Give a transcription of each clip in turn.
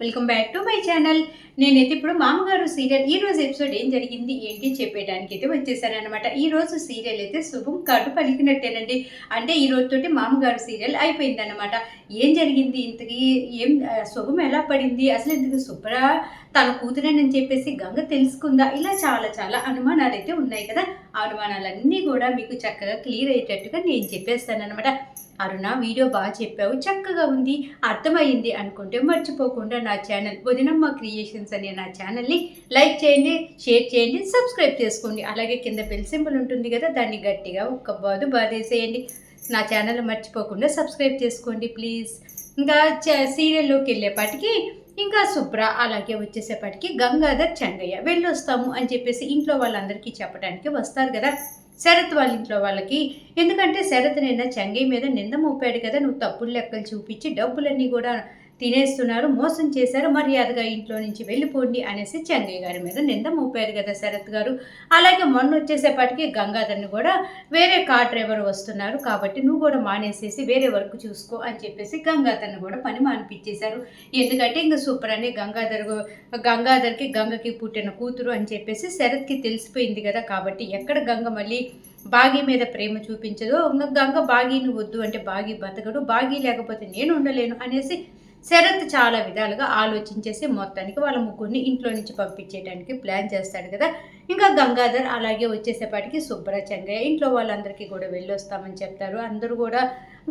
Welcome back to my channel నేనైతే ఇప్పుడు మామగారు సీరియల్ ఈ రోజు ఎపిసోడ్ ఏం జరిగింది ఏంటి చెప్పేయడానికి అయితే వచ్చేసానమాట ఈ రోజు సీరియల్ అయితే శుభం కాటు పలికినట్టేనండి. అంటే ఈ రోజుతోటి మామగారు సీరియల్ అయిపోయిందన్నమాట. ఏం జరిగింది ఇంతకీ ఏం శుభం ఎలా పడింది అసలు ఇంతకు శుభ్ర తన కూతురేనని చెప్పేసి గంగ తెలుసుకుందా? ఇలా చాలా చాలా అనుమానాలు అయితే ఉన్నాయి కదా. ఆ అనుమానాలన్నీ కూడా మీకు చక్కగా క్లియర్ అయ్యేటట్టుగా నేను చెప్పేస్తానన్నమాట. అరుణ వీడియో బాగా చెప్పావు చక్కగా ఉంది అర్థమైంది అనుకుంటే మర్చిపోకుండా నా ఛానల్ వదినమ్మ క్రియేషన్స్ అనే నా ఛానల్ని లైక్ చేయండి షేర్ చేయండి సబ్స్క్రైబ్ చేసుకోండి. అలాగే కింద బెల్ సింబల్ ఉంటుంది కదా దాన్ని గట్టిగా ఒక్క బాదు బాధేసేయండి నా ఛానల్ మర్చిపోకుండా సబ్స్క్రైబ్ చేసుకోండి ప్లీజ్. ఇంకా చ- సీరియల్లోకి వెళ్ళేపాటికి ఇంకా శుభ్ర అలాగే వచ్చేసేపటికి గంగాధర్ చెంగయ్య వెళ్ళొస్తాము అని చెప్పేసి ఇంట్లో వాళ్ళందరికీ చెప్పడానికి వస్తారు కదా. శరత్ వాళ్ళ ఇంట్లో వాళ్ళకి. ఎందుకంటే శరత్ నిన్న చెంగయ్య మీద నింద మోపాడు కదా నువ్వు తప్పులు లెక్కలు చూపించి డబ్బులన్నీ కూడా తినేస్తున్నారు మోసం చేశారు మర్యాదగా ఇంట్లో నుంచి వెళ్ళిపోండి అనేసి చెంగయ్య గారి మీద నింద మోపారు కదా శరత్ గారు. అలాగే మొన్న వచ్చేసేపటికి గంగాధర్ని కూడా వేరే కార్ డ్రైవర్ వస్తున్నారు కాబట్టి నువ్వు కూడా మానేసేసి వేరే వర్క్ చూసుకో అని చెప్పేసి గంగాధర్ని కూడా పని మానిపించేశారు. ఎందుకంటే ఇంకా సూపర్ అని గంగాధర్ గంగాధర్కి గంగకి పుట్టిన కూతురు అని చెప్పేసి శరత్కి తెలిసిపోయింది కదా కాబట్టి ఎక్కడ గంగ మళ్ళీ బాగి మీద ప్రేమ చూపించదో గంగ బాగీని వద్దు అంటే బాగి బతకడు బాగి లేకపోతే నేను ఉండలేను అనేసి శరత్ చాలా విధాలుగా ఆలోచించేసి మొత్తానికి వాళ్ళ ముగ్గురిని ఇంట్లో నుంచి పంపించేయడానికి ప్లాన్ చేస్తాడు కదా. ఇంకా గంగాధర్ అలాగే వచ్చేసేపాటికి శుభ్ర చెంగయ్య ఇంట్లో వాళ్ళందరికీ కూడా వెళ్ళొస్తామని చెప్తారు. అందరూ కూడా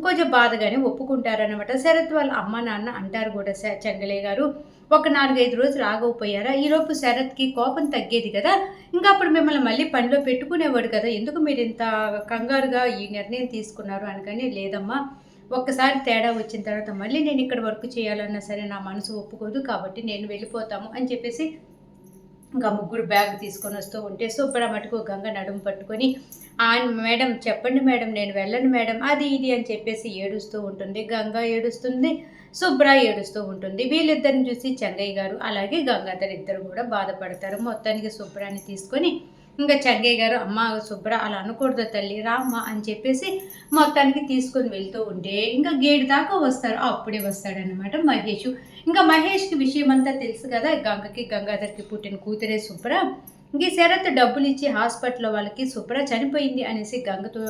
కొంచెం బాధగానే ఒప్పుకుంటారనమాట శరత్ వాళ్ళ అమ్మ నాన్న అంటారు కూడా చెంగలే గారు. ఒక నాలుగైదు రోజులు ఆగకపోయారా? ఈలోపు శరత్కి కోపం తగ్గేది కదా. ఇంకా అప్పుడు మిమ్మల్ని మళ్ళీ పనిలో పెట్టుకునేవాడు కదా. ఎందుకు మీరు ఇంత కంగారుగా ఈ నిర్ణయం తీసుకున్నారు అనగానే లేదమ్మా ఒక్కసారి తేడా వచ్చిన తర్వాత మళ్ళీ నేను ఇక్కడ వర్క్ చేయాలన్నా సరే నా మనసు ఒప్పుకోదు కాబట్టి నేను వెళ్ళిపోతాము అని చెప్పేసి ఇంకా ముగ్గురు బ్యాగ్ తీసుకొని వస్తూ ఉంటే శుభ్ర మటుకు గంగ నడుము పట్టుకొని ఆయన మేడం చెప్పండి మేడం నేను వెళ్ళను మేడం అది ఇది అని చెప్పేసి ఏడుస్తూ ఉంటుంది. గంగ ఏడుస్తుంది శుభ్ర ఏడుస్తూ ఉంటుంది. వీళ్ళిద్దరిని చూసి చెంగయ్య గారు అలాగే గంగాధర్ ఇద్దరు కూడా బాధపడతారు. మొత్తానికి శుభ్రాన్ని తీసుకొని ఇంకా చెంగయ్య గారు అమ్మ శుభ్ర అలా అనకూడదు తల్లి రామ్మ అని చెప్పేసి మొత్తానికి తీసుకొని వెళ్తూ ఉంటే ఇంకా గేట్ దాకా వస్తారు. అప్పుడే వస్తాడనమాట మహేష్. ఇంకా మహేష్కి విషయం అంతా తెలుసు కదా గంగకి గంగాధర్కి పుట్టిన కూతురే శుభ్ర ఇంక ఈ శరత్ డబ్బులు ఇచ్చి హాస్పిటల్లో వాళ్ళకి శుభ్ర చనిపోయింది అనేసి గంగతో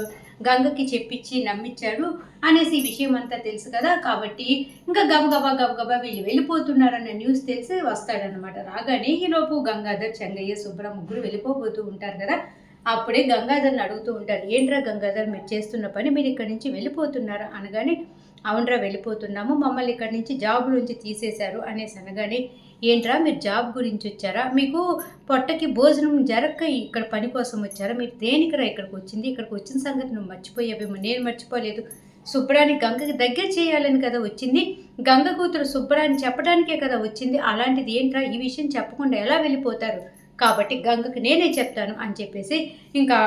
గంగకి చెప్పించి నమ్మించాడు అనేసి ఈ విషయం అంతా తెలుసు కదా. కాబట్టి ఇంకా గబగబా గబగబా వీళ్ళు వెళ్ళిపోతున్నారన్న న్యూస్ తెలిసి వస్తాడనమాట రాగానే ఈలోపు గంగాధర్ చెంగయ్య శుభ్ర ముగ్గురు వెళ్ళిపోబోతూ ఉంటారు కదా. అప్పుడే గంగాధర్ని అడుగుతూ ఉంటారు ఏంట్రా గంగాధర్ మీరు చేస్తున్న పని మీరు ఇక్కడి నుంచి వెళ్ళిపోతున్నారా? అనగానే అవునరా వెళ్ళిపోతున్నాము. మమ్మల్ని ఇక్కడి నుంచి జాబ్ నుంచి తీసేశారు. అనేసి అనగానే ఏంట్రా మీరు జాబ్ గురించి వచ్చారా? మీకు పొట్టకి భోజనం జరక్క ఇక్కడ పని కోసం వచ్చారా? మీరు దేనికిరా ఇక్కడికి వచ్చింది? ఇక్కడికి వచ్చిన సంగతి నువ్వు మర్చిపోయావేమో నేను మర్చిపోలేదు. శుభ్రాన్ని గంగకి దగ్గర చేయాలని కదా వచ్చింది. గంగ కూతురు శుభ్రాన్ని చెప్పడానికే కదా వచ్చింది. అలాంటిది ఏంట్రా? ఈ విషయం చెప్పకుండా ఎలా వెళ్ళిపోతారు? కాబట్టి గంగకి నేనే చెప్తాను అని చెప్పేసి ఇంకా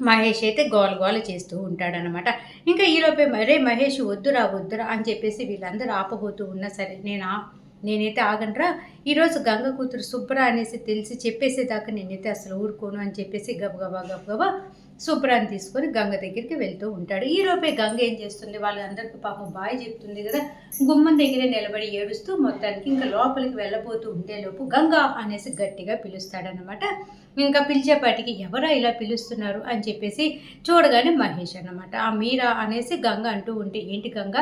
మహేష్ అయితే గోల గోల చేస్తూ ఉంటాడనమాట ఇంకా ఈలోపే మరే మహేష్ వద్దురా వద్దురా అని చెప్పేసి వీళ్ళందరూ ఆపబోతూ ఉన్నా సరే నేను ఆ- నేనైతే ఆగనరా. ఈరోజు గంగ కూతురు శుభ్ర అనేసి తెలిసి చెప్పేసేదాకా నేనైతే అసలు ఊరుకోను అని చెప్పేసి గబగబా గబగబా శుభ్రాన్ని తీసుకొని గంగ దగ్గరికి వెళ్తూ ఉంటాడు. ఈలోపే గంగ ఏం చేస్తుంది? వాళ్ళందరికీ పాపం బాయ్ చెప్తుంది కదా. గుమ్మం దగ్గరే నిలబడి ఏడుస్తూ మొత్తానికి ఇంకా లోపలికి వెళ్ళబోతూ ఉండేలోపు గంగా అనేసి గట్టిగా పిలుస్తాడనమాట ఇంకా పిలిచేపాటికి ఎవరా ఇలా పిలుస్తున్నారు అని చెప్పేసి చూడగానే మహేష్ అనమాట ఆ మీరా అనేసి గంగ అంటూ ఉంటే ఏంటి గంగ?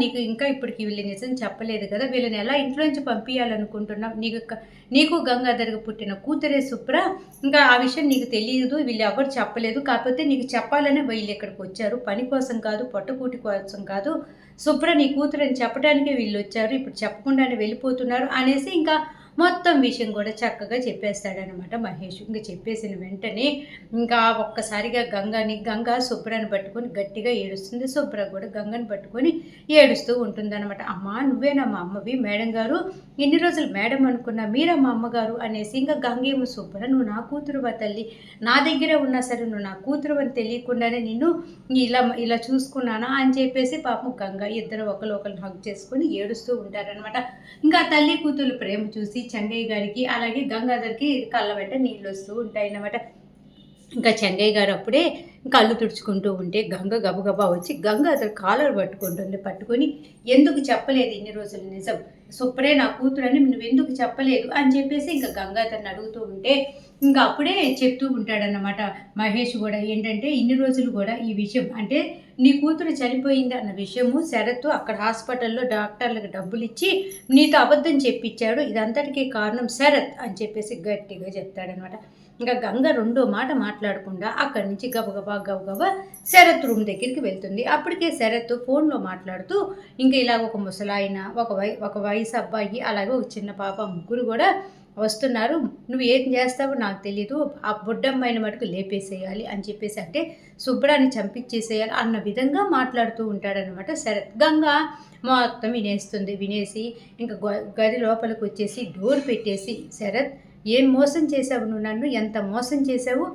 నీకు ఇంకా ఇప్పటికి వీళ్ళు నిజం చెప్పలేదు కదా వీళ్ళని ఎలా ఇంట్లో నుంచి పంపించాలనుకుంటున్నాం నీకు నీకు గంగాధర్కి పుట్టిన కూతురే శుభ్ర ఇంకా ఆ విషయం నీకు తెలియదు వీళ్ళు ఎవరు చెప్పలేదు. కాకపోతే నీకు చెప్పాలని వీళ్ళు ఇక్కడికి వచ్చారు. పని కోసం కాదు పట్టుకూటి కోసం కాదు. శుభ్ర నీ కూతురు అని చెప్పడానికే వీళ్ళు వచ్చారు. ఇప్పుడు చెప్పకుండానే వెళ్ళిపోతున్నారు అనేసి ఇంకా మొత్తం విషయం కూడా చక్కగా చెప్పేస్తాడనమాట మహేష్. ఇంకా చెప్పేసిన వెంటనే ఇంకా ఒక్కసారిగా గంగని గంగ శుభ్రను పట్టుకొని గట్టిగా ఏడుస్తుంది. శుభ్ర కూడా గంగని పట్టుకొని ఏడుస్తూ ఉంటుందన్నమాట. అమ్మా నువ్వేనా మా అమ్మవి? మేడం గారు ఎన్ని రోజులు మేడం అనుకున్నా మీరా మా అమ్మగారు? అనేసి ఇంకా గంగేమో శుభ్ర నువ్వు నా కూతురు తల్లి. నా దగ్గరే ఉన్నా సరే నువ్వు నా కూతురు అని తెలియకుండానే నిన్ను ఇలా ఇలా చూసుకున్నానా? అని చెప్పేసి పాపం గంగ ఇద్దరు ఒకరు ఒకరిని హగ్ చేసుకొని ఏడుస్తూ ఉంటారనమాట ఇంకా తల్లి కూతురు ప్రేమ చూసి చెంగయ్య గారికి అలాగే గంగాధర్కి కళ్ళ వెంట నీళ్ళు వస్తూ ఉంటాయి అన్నమాట. ఇంకా చెంగయ్య గారు అప్పుడే కళ్ళు తుడుచుకుంటూ ఉంటే గంగ గబగబా వచ్చి గంగ అతను కాలర్ పట్టుకుంటుంది పట్టుకొని ఎందుకు చెప్పలేదు ఇన్ని రోజులు నిజం? సుప్రే నా కూతురని నువ్వు ఎందుకు చెప్పలేదు? అని చెప్పేసి ఇంకా గంగ అతన్ని అడుగుతూ ఉంటే ఇంకా అప్పుడే చెప్తూ ఉంటాడనమాట మహేష్ కూడా ఏంటంటే ఇన్ని రోజులు కూడా ఈ విషయం అంటే నీ కూతురు చనిపోయింది అన్న విషయము శరత్ అక్కడ హాస్పిటల్లో డాక్టర్లకు డబ్బులు ఇచ్చి నీతో అబద్ధం చెప్పించాడు. ఇదంతటికీ కారణం శరత్ అని చెప్పేసి గట్టిగా చెప్తాడనమాట. ఇంకా గంగ రెండో మాట మాట్లాడకుండా అక్కడి నుంచి గబగబా గబగబా శరత్ రూమ్ దగ్గరికి వెళ్తుంది. అప్పటికే శరత్ ఫోన్లో మాట్లాడుతూ ఇంకా ఇలాగ ఒక ముసలాయన ఒక వై ఒక వయసు అబ్బాయి అలాగే ఒక చిన్న పాప ముగ్గురు కూడా వస్తున్నారు. నువ్వు ఏం చేస్తావో నాకు తెలియదు ఆ బుడ్డమ్మాయిని మటుకు లేపేసేయాలి అని చెప్పేసి అంటే శుభ్రాన్ని చంపించేసేయాలి అన్న విధంగా మాట్లాడుతూ ఉంటాడనమాట శరత్. గంగ మొత్తం వినేస్తుంది. వినేసి ఇంకా గది లోపలికి వచ్చేసి డోర్ పెట్టేసి శరత్ ఏం మోసం చేసావు నువ్వు నన్ను? ఎంత మోసం చేసావు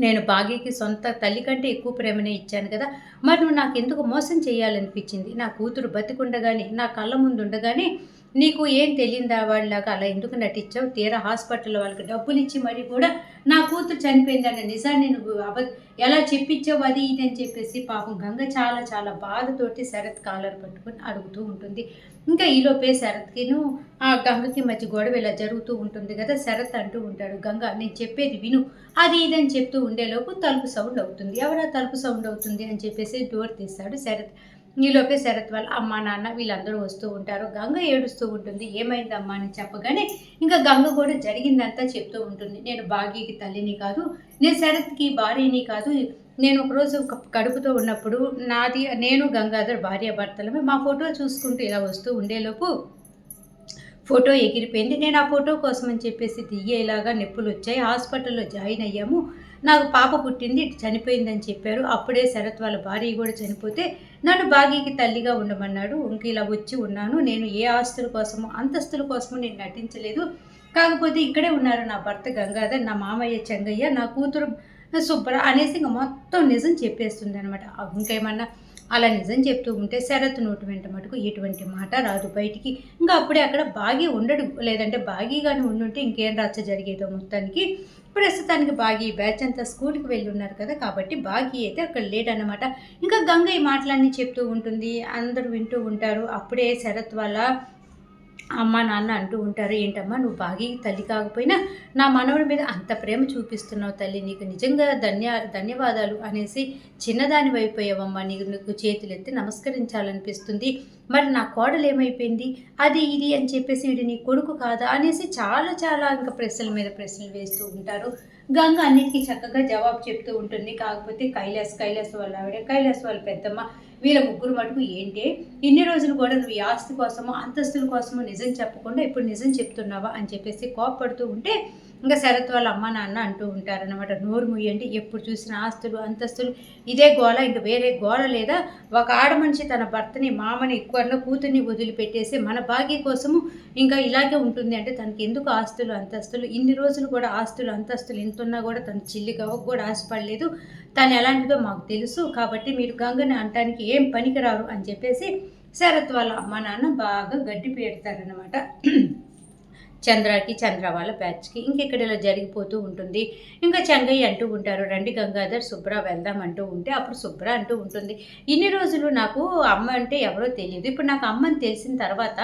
నేను బాగీకి సొంత తల్లి కంటే ఎక్కువ ప్రేమనే ఇచ్చాను కదా. మరి నువ్వు నాకు ఎందుకు మోసం చేయాలనిపించింది? నా కూతురు బతికుండగానే నా కళ్ళ ముందు ఉండగానే నీకు ఏం తెలియదా వాళ్ళలాగా అలా ఎందుకు నటించావు? తీరా హాస్పిటల్ వాళ్ళకి డబ్బులు ఇచ్చి మరి కూడా నా కూతురు చనిపోయిందన్న నిజాన్ని నువ్వు అబ ఎలా చెప్పించావు అది ఇది అని చెప్పేసి పాపం గంగ చాలా చాలా బాధతోటి శరత్ కాలర్ పట్టుకొని అడుగుతూ ఉంటుంది. ఇంకా ఈలోపే శరత్కిను ఆ గంగకి మధ్య గొడవ ఇలా జరుగుతూ ఉంటుంది కదా శరత్ అంటూ ఉంటాడు గంగ నేను చెప్పేది విను అది ఇది అని చెప్తూ ఉండేలోపు తలుపు సౌండ్ అవుతుంది. ఎవరా తలుపు సౌండ్ అవుతుంది? అని చెప్పేసి డోర్ తీస్తాడు శరత్. ఈలోపే శరత్ వాళ్ళ అమ్మ నాన్న వీళ్ళందరూ వస్తూ ఉంటారు. గంగ ఏడుస్తూ ఉంటుంది. ఏమైందమ్మా అని చెప్పగానే ఇంకా గంగ కూడా జరిగిందంతా చెప్తూ ఉంటుంది. నేను బాగీకి తల్లిని కాదు నేను శరత్కి భార్యని కాదు. నేను ఒకరోజు కడుపుతో ఉన్నప్పుడు నాది నేను గంగాధర్ భార్య భర్తలమే మా ఫోటో చూసుకుంటూ ఇలా వస్తూ ఉండేలోపు ఫోటో ఎగిరిపోయింది. నేను ఆ ఫోటో కోసం అని చెప్పేసి దిగేలాగా నొప్పులు వచ్చాయి హాస్పిటల్లో జాయిన్ అయ్యాము. నాకు పాప పుట్టింది చనిపోయిందని చెప్పారు. అప్పుడే శరత్ వాళ్ళ భార్య కూడా చనిపోతే నన్ను బాగీకి తల్లిగా ఉండమన్నాడు. ఇంక ఇలా వచ్చి ఉన్నాను. నేను ఏ ఆస్తుల కోసమో అంతస్తుల కోసమో నేను నటించలేదు. కాకపోతే ఇక్కడే ఉన్నారు నా భర్త గంగాధర్ నా మామయ్య చెంగయ్య నా కూతురు సుబ్బర అనేసి ఇంకా మొత్తం నిజం చెప్పేస్తుంది అనమాట ఇంకేమన్నా అలా నిజం చెప్తూ ఉంటే శరత్ నోటి వెంట మటుకు ఎటువంటి మాట రాదు బయటికి. ఇంకా అప్పుడే అక్కడ బాగి ఉండడు. లేదంటే బాగీగానే ఉండుంటే ఇంకేం రచ్చ జరిగేదో మొత్తానికి. ప్రస్తుతానికి బాగి బ్యాచ్ అంతా స్కూల్కి వెళ్ళి ఉన్నారు కదా కాబట్టి బాగి అయితే అక్కడ లేడనమాట ఇంకా గంగయ్య మాటలన్నీ చెప్తూ ఉంటుంది. అందరూ వింటూ ఉంటారు. అప్పుడే శరత్ వాళ్ళ అమ్మ నాన్న అంటూ ఉంటారు ఏంటమ్మా నువ్వు బాగి తల్లి కాకపోయినా నా మనవడి మీద అంత ప్రేమ చూపిస్తున్నావు తల్లి. నీకు నిజంగా ధన్య ధన్యవాదాలు అనేసి చిన్నదానివైపోయావమ్మా. నీకు నీకు చేతులు ఎత్తి నమస్కరించాలనిపిస్తుంది. మరి నా కోడలు ఏమైపోయింది? అది ఇది అని చెప్పేసి వీడి నీ కొడుకు కాదా అనేసి చాలా చాలా ఇంకా ప్రశ్నల మీద ప్రశ్నలు వేస్తూ ఉంటారు. గంగ అన్నిటికీ చక్కగా జవాబు చెప్తూ ఉంటుంది. కాకపోతే కైలాస్ కైలాస్ వాళ్ళ ఆవిడ కైలాస్ వాళ్ళ పెద్దమ్మ వీళ్ళ ముగ్గురు మటుకు ఏంటి? ఇన్ని రోజులు కూడా నువ్వు ఆస్తి కోసమో అంతస్తుల కోసమో నిజం చెప్పకుండా ఇప్పుడు నిజం చెప్తున్నావా అని చెప్పేసి కోపడుతూ ఉంటే ఇంకా శరత్ వాళ్ళ అమ్మ నాన్న అంటూ ఉంటారనమాట నోరు ముయ్యండి ఎప్పుడు చూసిన ఆస్తులు అంతస్తులు ఇదే గోళ ఇంక వేరే గోల లేదా? ఒక ఆడ మనిషి తన భర్తని మామని ఎక్కువ కూతుర్ని వదిలిపెట్టేసి మన భాగ్య కోసము ఇంకా ఇలాగే ఉంటుంది అంటే తనకి ఎందుకు ఆస్తులు అంతస్తులు? ఇన్ని రోజులు కూడా ఆస్తులు అంతస్తులు ఎంతున్నా కూడా తన చిల్లిగా కూడా ఆశపడలేదు. తను ఎలాంటిదో మాకు తెలుసు కాబట్టి మీరు గంగని అంటానికి ఏం పనికిరారు? అని చెప్పేసి శరత్ వాళ్ళ అమ్మ నాన్న బాగా గడ్డి పెడతారనమాట చంద్రకి చంద్ర వాళ్ళ బ్యాచ్కి ఇంకెక్కడ ఇలా జరిగిపోతూ ఉంటుంది. ఇంకా చెంగయ్య అంటూ ఉంటారు రండి గంగాధర్ శుభ్ర వెళ్దాం అంటూ ఉంటే అప్పుడు శుభ్ర అంటూ ఉంటుంది. ఇన్ని రోజులు నాకు అమ్మ అంటే ఎవరో తెలియదు. ఇప్పుడు నాకు అమ్మని తెలిసిన తర్వాత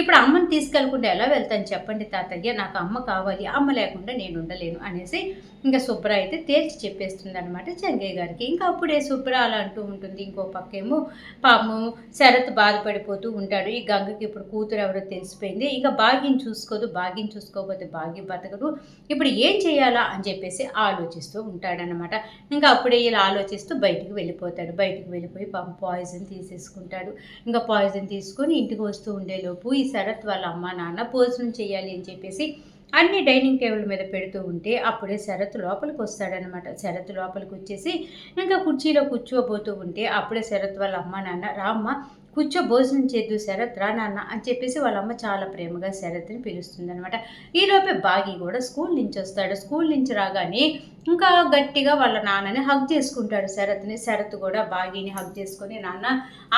ఇప్పుడు అమ్మని తీసుకెళ్ళకుండా ఎలా వెళ్తాను చెప్పండి తాతయ్య. నాకు అమ్మ కావాలి అమ్మ లేకుండా నేను ఉండలేను అనేసి ఇంకా శుభ్ర అయితే తేల్చి చెప్పేస్తుంది అనమాట చెంగయ్య గారికి. ఇంకా అప్పుడే శుభ్ర అలా అంటూ ఉంటుంది. ఇంకో పక్కేమో పాము శరత్ బాధపడిపోతూ ఉంటాడు. ఈ గంగకి ఇప్పుడు కూతురు ఎవరో తెలిసిపోయింది. ఇంకా భాగ్యం చూసుకోదు భాగ్యం చూసుకోకపోతే భాగ్యం బతకడు. ఇప్పుడు ఏం చేయాలా అని చెప్పేసి ఆలోచిస్తూ ఉంటాడనమాట ఇంకా అప్పుడే ఇలా ఆలోచిస్తూ బయటికి వెళ్ళిపోతాడు. బయటికి వెళ్ళిపోయి పాయిజన్ తీసేసుకుంటాడు. ఇంకా పాయిజన్ తీసుకొని ఇంటికి వస్తూ ఉండేలోపు ఈ శరత్ వాళ్ళ అమ్మ నాన్న భోజనం చేయాలి అని చెప్పేసి అన్ని డైనింగ్ టేబుల్ మీద పెడుతూ ఉంటే అప్పుడే శరత్ లోపలికి వస్తాడనమాట శరత్ లోపలికి వచ్చేసి ఇంకా కుర్చీలో కూర్చోబోతూ ఉంటే అప్పుడే శరత్ వాళ్ళ అమ్మ నాన్న రామ్మ కూర్చో భోజనం చేద్దు శరత్ రా నాన్న అని చెప్పేసి వాళ్ళ అమ్మ చాలా ప్రేమగా శరత్ని పిలుస్తుంది అనమాట ఈలోపే బాగి కూడా స్కూల్ నుంచి వస్తాడు. స్కూల్ నుంచి రాగానే ఇంకా గట్టిగా వాళ్ళ నాన్నని హగ్ చేసుకుంటాడు శరత్ని. శరత్ కూడా బాగీని హగ్ చేసుకొని నాన్న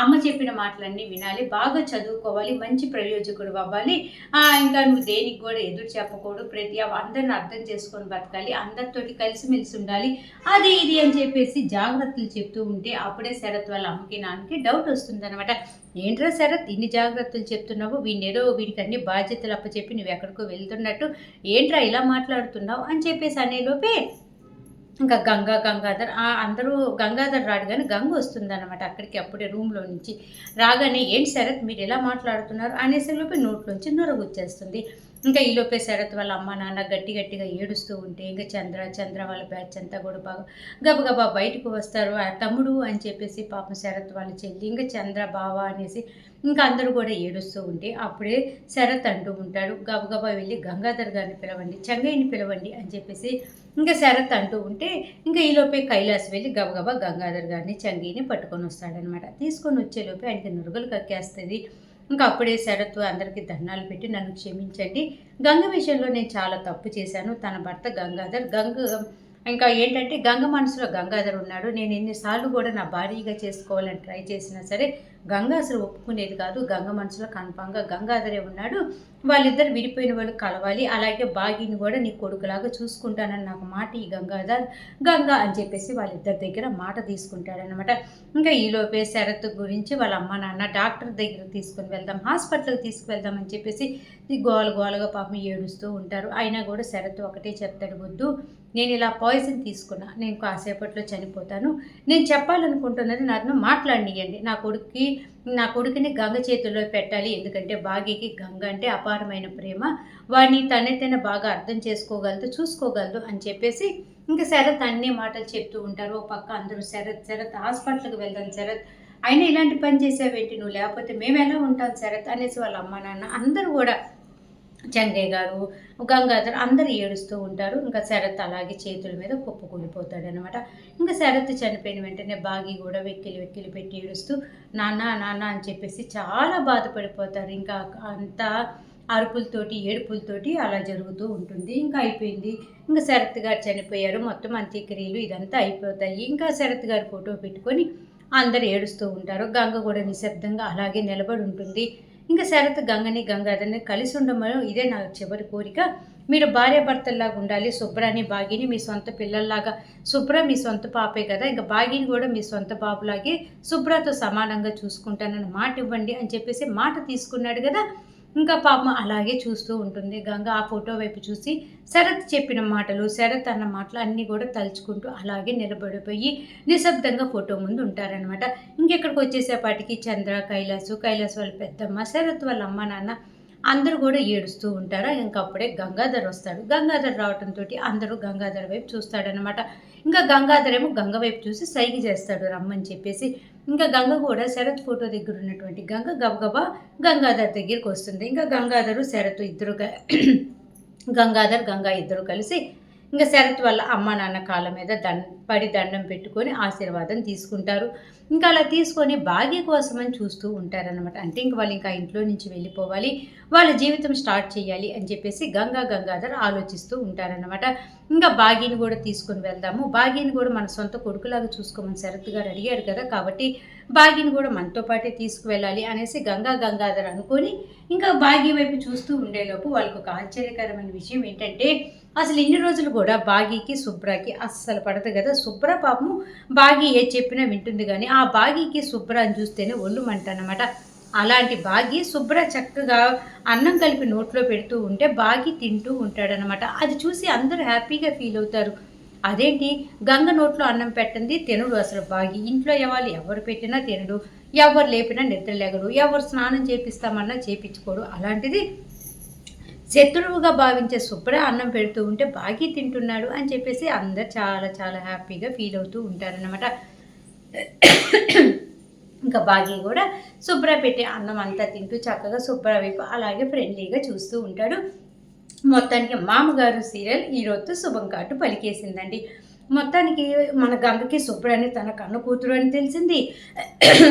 అమ్మ చెప్పిన మాటలన్నీ వినాలి. బాగా చదువుకోవాలి. మంచి ప్రయోజకుడు అవ్వాలి. ఇంకా నువ్వు దేనికి కూడా ఎదురు చెప్పకూడదు. ప్రతి అందరిని అర్థం చేసుకొని బతకాలి. అందరితోటి కలిసిమెలిసి ఉండాలి. అది ఇది అని చెప్పేసి జాగ్రత్తలు చెప్తూ ఉంటే అప్పుడే శరత్ వాళ్ళ అమ్మకి నాన్నకి డౌట్ వస్తుంది అనమాట ఏంట్రా శరత్ ఇన్ని జాగ్రత్తలు చెప్తున్నావు? వీడిని వీడికి అన్ని బాధ్యతలు అప్పచెప్పి నువ్వు ఎక్కడికో వెళ్తున్నట్టు ఏంట్రా ఇలా మాట్లాడుతున్నావు అని చెప్పేసి అనేలోపే ఇంకా గంగా గంగాధర్ అందరూ గంగాధర్ రాడు కానీ గంగ వస్తుందన్నమాట అక్కడికి అప్పుడే రూమ్లో నుంచి. రాగానే ఏంటి శరత్ మీరు ఎలా మాట్లాడుతున్నారు? అనేసి లోపే నోట్లోంచి నొరగొచ్చేస్తుంది. ఇంకా ఈలోపే శరత్ వాళ్ళ అమ్మ నాన్న గట్టి గట్టిగా ఏడుస్తూ ఉంటే ఇంకా చంద్ర చంద్ర వాళ్ళ బ్యాచ్ అంతా కూడా బాగా గబగబా బయటకు వస్తారు. ఆ తమ్ముడు అని చెప్పేసి పాపం శరత్ వాళ్ళ చెల్లి ఇంకా చంద్ర బావ అనేసి ఇంకా అందరూ కూడా ఏడుస్తూ ఉంటే అప్పుడే శరత్ అంటూ ఉంటాడు గబగబా వెళ్ళి గంగాధర్ గారిని పిలవండి చంగయ్యని పిలవండి అని చెప్పేసి ఇంకా శరత్ అంటూ ఉంటే ఇంకా ఈలోపే కైలాస్ వెళ్ళి గబగబా గంగాధర్ గారిని చంగీని పట్టుకొని వస్తాడనమాట తీసుకొని వచ్చేలోపే ఆయనకి నురుగులు కక్కేస్తుంది. ఇంకా అప్పుడే శరత్ అందరికీ దండాలు పెట్టి నన్ను క్షమించండి. గంగ విషయంలో నేను చాలా తప్పు చేశాను. తన భర్త గంగాధర్ గంగ ఇంకా ఏంటంటే గంగ మనసులో గంగాధర్ ఉన్నాడు. నేను ఎన్నిసార్లు కూడా నా భార్యగా చేసుకోవాలని ట్రై చేసినా సరే గంగ అసలు ఒప్పుకునేది కాదు. గంగ మనసులో కన్ఫామ్గా గంగాధరే ఉన్నాడు. వాళ్ళిద్దరు విడిపోయిన వాళ్ళు కలవాలి. అలాగే బాగిని కూడా నీ కొడుకులాగా చూసుకుంటానని నాకు మాట ఈ గంగాధర్ గంగా అని చెప్పేసి వాళ్ళిద్దరి దగ్గర మాట తీసుకుంటాడనమాట ఇంకా ఈలోపే శరత్ గురించి వాళ్ళ అమ్మ నాన్న డాక్టర్ దగ్గర తీసుకుని వెళ్దాం హాస్పిటల్కి తీసుకువెళ్దాం అని చెప్పేసి ఈ గోల గోలగా పాపం ఏడుస్తూ ఉంటారు. అయినా కూడా శరత్ ఒకటే చెప్తాడు వద్దు. నేను ఇలా పాయిజన్ తీసుకున్నా. నేను కాసేపట్లో చనిపోతాను. నేను చెప్పాలనుకుంటున్నది నన్ను మాట్లాడినియండి నా కొడుక్కి నా కొడుకుని గంగ చేతుల్లో పెట్టాలి. ఎందుకంటే బాగీకి గంగ అంటే అపారమైన ప్రేమ. వాడిని తనైతేనే బాగా అర్థం చేసుకోగలదు చూసుకోగలదు అని చెప్పేసి ఇంకా శరత్ అన్ని మాటలు చెప్తూ ఉంటారు. ఓ పక్క అందరూ శరత్ శరత్ హాస్పిటల్కి వెళ్దాం శరత్. అయినా ఇలాంటి పని చేసావేంటి నువ్వు? లేకపోతే మేము ఎలా ఉంటాం శరత్? అనేసి వాళ్ళ అమ్మ నాన్న అందరూ కూడా చంగయ్య గారు గంగాధర్ అందరు ఏడుస్తూ ఉంటారు. ఇంకా శరత్ అలాగే చేతుల మీద కుప్పకూలిపోతాడు అనమాట ఇంకా శరత్ చనిపోయిన వెంటనే బాగి కూడా వెక్కిలి వెక్కిలి పెట్టి ఏడుస్తూ నాన్న నాన్న అని చెప్పేసి చాలా బాధపడిపోతారు. ఇంకా అంతా అరుపులతోటి ఏడుపులతోటి అలా జరుగుతూ ఉంటుంది. ఇంకా అయిపోయింది. ఇంకా శరత్ గారు చనిపోయారు. మొత్తం అంత్యక్రియలు ఇదంతా అయిపోతాయి. ఇంకా శరత్ గారు ఫోటో పెట్టుకొని అందరు ఏడుస్తూ ఉంటారు. గంగ కూడా నిశ్శబ్దంగా అలాగే నిలబడి ఉంటుంది. ఇంకా శరత్ గంగని గంగాధర్ని కలిసి ఉండమని ఇదే నా చివరి కోరిక. మీరు భార్యాభర్తల్లాగా ఉండాలి. శుభ్రాని బాగిని మీ సొంత పిల్లల్లాగా. శుభ్ర మీ సొంత పాపే కదా. ఇంకా బాగిని కూడా మీ సొంత బాబులాగే శుభ్రతో సమానంగా చూసుకుంటానని మాట ఇవ్వండి అని చెప్పేసి మాట తీసుకున్నాడు కదా. ఇంకా పాపం అలాగే చూస్తూ ఉంటుంది. గంగ ఆ ఫోటో వైపు చూసి శరత్ చెప్పిన మాటలు శరత్ అన్న మాటలు అన్నీ కూడా తలుచుకుంటూ అలాగే నిలబడిపోయి నిశ్శబ్దంగా ఫోటో ముందు ఉంటారనమాట ఇంకెక్కడికి వచ్చేసేపాటికి చంద్ర కైలాసు కైలాస్ వాళ్ళ పెద్దమ్మ శరత్ వాళ్ళ అమ్మ నాన్న అందరూ కూడా ఏడుస్తూ ఉంటారు. ఇంకప్పుడే గంగాధర్ వస్తాడు. గంగాధర్ రావడంతో అందరూ గంగాధర్ వైపు చూస్తాడనమాట ఇంకా గంగాధర్ ఏమో గంగ వైపు చూసి సైగ చేస్తాడు రమ్మని చెప్పేసి ఇంకా గంగ కూడా శరత్ ఫోటో దగ్గర ఉన్నటువంటి గంగ గబగబా గంగాధర్ దగ్గరికి వస్తుంది. ఇంకా గంగాధరు శరత్ ఇద్దరు గ- గంగాధర్ గంగా ఇద్దరు కలిసి ఇంకా శరత్ వాళ్ళ అమ్మ నాన్న కాళ్ళ మీద దండ పడి దండం పెట్టుకొని ఆశీర్వాదం తీసుకుంటారు. ఇంకా అలా తీసుకొని భాగ్య కోసమని చూస్తూ ఉంటారనమాట అంటే ఇంక వాళ్ళు ఇంకా ఇంట్లో నుంచి వెళ్ళిపోవాలి వాళ్ళ జీవితం స్టార్ట్ చేయాలి అని చెప్పేసి గంగా గంగాధర్ ఆలోచిస్తూ ఉంటారనమాట ఇంకా బాగీని కూడా తీసుకొని వెళ్దాము. బాగీని కూడా మన సొంత కొడుకులాగా చూసుకోమని శరత్ గారు అడిగారు కదా కాబట్టి భాగ్యని కూడా మనతో పాటే తీసుకువెళ్ళాలి అనేసి గంగా గంగాధర్ అనుకొని ఇంకా భాగ్య వైపు చూస్తూ ఉండేలోపు వాళ్ళకు ఒక ఆశ్చర్యకరమైన విషయం ఏంటంటే అసలు ఇన్ని రోజులు కూడా బాగీకి శుభ్రకి అస్సలు పడదు కదా. శుభ్ర పాపము బాగి ఏ చెప్పినా వింటుంది కానీ ఆ భాగ్యకి శుభ్ర అని చూస్తేనే ఒళ్ళు మంటనమాట అలాంటి బాగి శుభ్ర చక్కగా అన్నం కలిపి నోట్లో పెడుతూ ఉంటే బాగి తింటూ ఉంటాడనమాట అది చూసి అందరూ హ్యాపీగా ఫీల్ అవుతారు. అదేంటి? గంగ నోట్లో అన్నం పెట్టింది తినడు అసలు బాగి. ఇంట్లో ఎవరు ఎవరు పెట్టినా తినడు. ఎవరు లేపినా నిద్ర లేగడు. ఎవరు స్నానం చేపిస్తామన్నా చేపించుకోడు. అలాంటిది శత్రువుగా భావించే శుభ్ర అన్నం పెడుతూ ఉంటే బాగి తింటున్నాడు అని చెప్పేసి అందరు చాలా చాలా హ్యాపీగా ఫీల్ అవుతూ ఉంటారనమాట ఇంకా బాగీ కూడా శుభ్ర పెట్టే అన్నం అంతా తింటూ చక్కగా శుభ్ర వైపు అలాగే ఫ్రెండ్లీగా చూస్తూ ఉంటాడు. మొత్తానికి మామగారు సీరియల్ ఈరోజు శుభం కాటు పలికేసిందండి. మొత్తానికి మన గంగకి సుబ్బుడని తన కన్ను కూతురు అని తెలిసింది.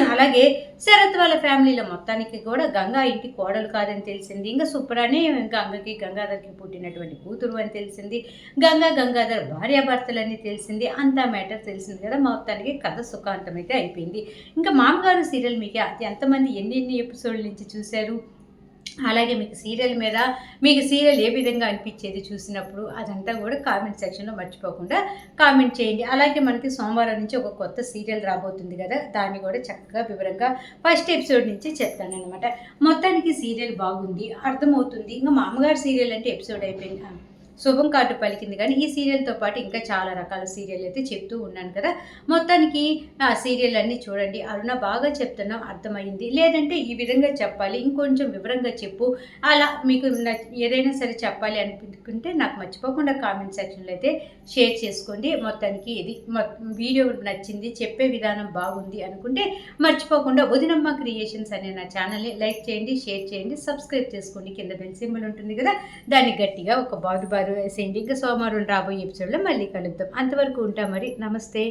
అలాగే శరత్ వాళ్ళ ఫ్యామిలీలో మొత్తానికి కూడా గంగా ఇంటి కోడలు కాదని తెలిసింది. ఇంకా సుబ్బుడని గంగకి గంగాధర్కి పుట్టినటువంటి కూతురు అని తెలిసింది. గంగా గంగాధర్ భార్యాభర్తలని తెలిసింది. అంతా మ్యాటర్ తెలిసింది కదా. మొత్తానికి కథ సుఖాంతమైతే అయిపోయింది. ఇంకా మామగారు సీరియల్ మీకు ఎంతమంది ఎన్ని ఎన్ని ఎపిసోడ్ల నుంచి చూశారు? అలాగే మీకు సీరియల్ మీద మీకు సీరియల్ ఏ విధంగా అనిపించేది చూసినప్పుడు అదంతా కూడా కామెంట్ సెక్షన్లో మర్చిపోకుండా కామెంట్ చేయండి. అలాగే మనకి సోమవారం నుంచి ఒక కొత్త సీరియల్ రాబోతుంది కదా దాన్ని కూడా చక్కగా వివరంగా ఫస్ట్ ఎపిసోడ్ నుంచి చెప్తాను అనమాట మొత్తానికి సీరియల్ బాగుంది అర్థమవుతుంది. ఇంకా మామగారు సీరియల్ అంటే ఎపిసోడ్ అయిపోయింది. శుభం కార్డు పలికింది. కానీ ఈ సీరియల్తో పాటు ఇంకా చాలా రకాల సీరియల్ అయితే చెప్తూ ఉన్నాను కదా. మొత్తానికి ఆ సీరియల్ అన్నీ చూడండి. అరుణ బాగా చెప్తున్నాం అర్థమైంది. లేదంటే ఈ విధంగా చెప్పాలి. ఇంకొంచెం వివరంగా చెప్పు. అలా మీకు ఏదైనా సరే చెప్పాలి అనుకుంటే నాకు మర్చిపోకుండా కామెంట్ సెక్షన్లో అయితే షేర్ చేసుకోండి. మొత్తానికి ఇది వీడియో నచ్చింది చెప్పే విధానం బాగుంది అనుకుంటే మర్చిపోకుండా వదినమ్మ క్రియేషన్స్ అనే నా ఛానల్ని లైక్ చేయండి షేర్ చేయండి సబ్స్క్రైబ్ చేసుకోండి. కింద బెల్ సింబల్ ఉంటుంది కదా. దాన్ని గట్టిగా ఒక బాదు బాదు వేసేయండి ఇంకా సోమవారం రాబోయే ఎపిసోడ్లో మళ్ళీ కలుద్దాం అంతవరకు ఉంటాం మరి నమస్తే